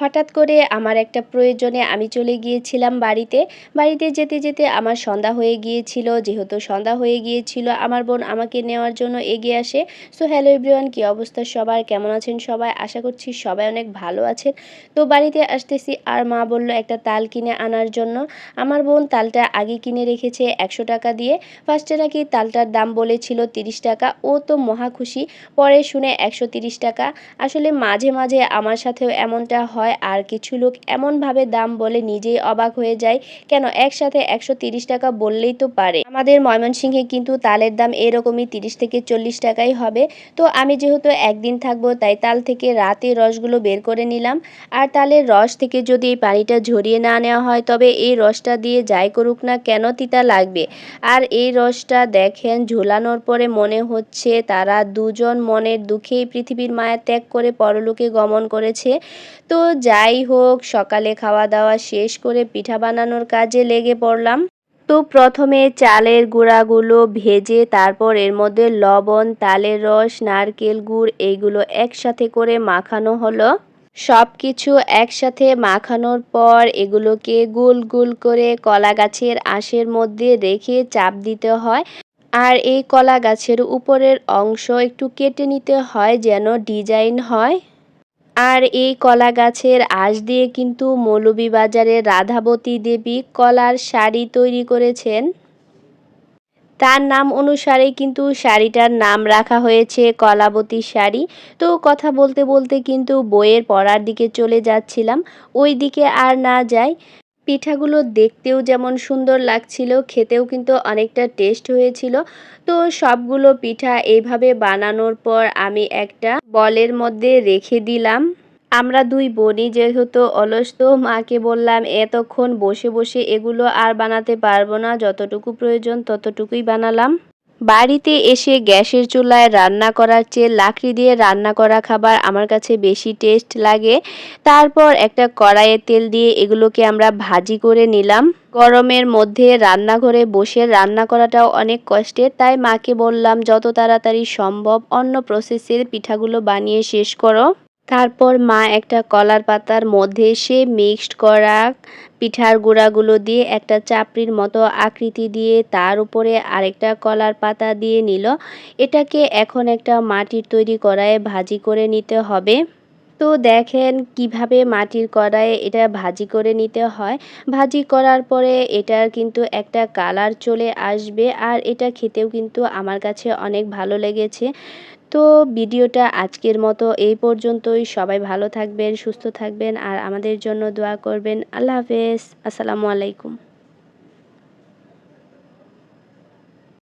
হঠাৎ করে আমার একটা প্রয়োজনে আমি চলে গিয়েছিলাম বাড়িতে। বাড়িতে যেতে যেতে আমার সন্ধ্যা হয়ে গিয়েছিল, যেহেতু সন্ধ্যা হয়ে গিয়েছিল, আমার বোন আমাকে নেওয়ার জন্য এগিয়ে আসে। সো হ্যালো এভরিওয়ান কী অবস্থা সবার? কেমন আছেন সবাই? আশা করছি সবাই অনেক ভালো আছেন। তো বাড়িতে আসতেছি আর মা বলল একটা তাল কিনে আনার জন্য। আমার বোন তালটা আগে কিনে রেখেছে একশো টাকা দিয়ে। ফার্স্টে নাকি তালটার দাম বলেছিল তিরিশ টাকা। ও তো মহা খুশি, পরে শুনে একশো টাকা। আসলে মাঝে মাঝে আমার সাথেও এমনটা হয়। আর কিছু লোক এমনভাবে দাম বলে নিজেই অবাক হয়ে যায়। কেন একসাথে একশো টাকা বললেই তো পারে। আমাদের ময়মনসিংহে কিন্তু তালের দাম এরকমই তিরিশ থেকে চল্লিশ টাকাই হবে। তো আমি যেহেতু একদিন থাকব, তাই তাল থেকে রাতে রসগুলো বের করে নিলাম। আর তালের রস থেকে যদি এই পানিটা ঝরিয়ে না নেওয়া হয়, তবে এই রসটা দিয়ে যাই করুক না কেন তিতা লাগবে। আর এই রসটা দেখেন, ঝোলানোর পরে মনে হচ্ছে তারা দুজন মনের দুঃখেই পৃথিবীর মায়া ত্যাগ করে পরলোকে গমন করেছে। তো যাই হোক, সকালে খাওয়া দাওয়া শেষ করে পিঠা বানানোর কাজে লেগে পড়লাম। তো প্রথমে চালের গুঁড়াগুলো ভেজে তারপর এর মধ্যে লবণ, তালের রস, নারকেল গুড় এইগুলো একসাথে করে মাখানো হলো। সব কিছু একসাথে মাখানোর পর এগুলোকে গুল গুল করে কলা গাছের আঁশের মধ্যে রেখে চাপ দিতে হয়। আর এই কলা গাছের উপরের অংশ একটু কেটে নিতে হয় যেন ডিজাইন হয়। আর এই কলা গাছের আঁশ দিয়ে কিন্তু মৌলভীবাজারের রাধাবতী দেবী কলার শাড়ি তৈরি করেছেন। তার নাম অনুসারে কিন্তু শাড়িটার নাম রাখা হয়েছে কলাবতী শাড়ি। তো কথা বলতে বলতে কিন্তু বইয়ের পড়ার দিকে চলে যাচ্ছিলাম। ওই দিকে আর না যাই পিঠাগুলো দেখতেও যেমন সুন্দর লাগছিল, খেতেও কিন্তু অনেকটা টেস্ট হয়েছিল। তো সবগুলো পিঠা এইভাবে বানানোর পর আমি একটা বলের মধ্যে রেখে দিলাম। আমরা দুই বোনই যেহেতু অলস, তো মাকে বললাম, এতক্ষণ বসে বসে এগুলো আর বানাতে পারব না, যতটুকু প্রয়োজন ততটুকুই বানালাম। বাড়িতে এসে গ্যাসের চুলায় রান্না করার চেয়ে লাকড়ি দিয়ে রান্না করা খাবার আমার কাছে বেশি টেস্ট লাগে। তারপর একটা কড়াইয়ে তেল দিয়ে এগুলোকে আমরা ভাজি করে নিলাম। গরমের মধ্যে রান্নাঘরে বসে রান্না করাটাও অনেক কষ্টের তাই মাকে বললাম, যত তাড়াতাড়ি সম্ভব অন্য প্রসেসের পিঠাগুলো বানিয়ে শেষ করো। তারপর মা একটা কলার পাতার মধ্যে সে মিক্সড করা পিঠার গুঁড়াগুলো দিয়ে একটা চাপড়ির মতো আকৃতি দিয়ে তার উপরে আরেকটা কলার পাতা দিয়ে নিল। এটাকে এখন একটা মাটির তৈরি কড়াইয়ে ভাজি করে নিতে হবে। তো দেখেন কীভাবে মাটির কড়াইয়ে এটা ভাজি করে নিতে হয়। ভাজি করার পরে এটার কিন্তু একটা কালার চলে আসবে আর এটা খেতেও কিন্তু আমার কাছে অনেক ভালো লেগেছে। তো ভিডিওটা আজকের মতো এই পর্যন্তই। সবাই ভালো থাকবেন, সুস্থ থাকবেন, আর আমাদের জন্য দোয়া করবেন। আল্লাহ হাফেজ। আসসালামু আলাইকুম।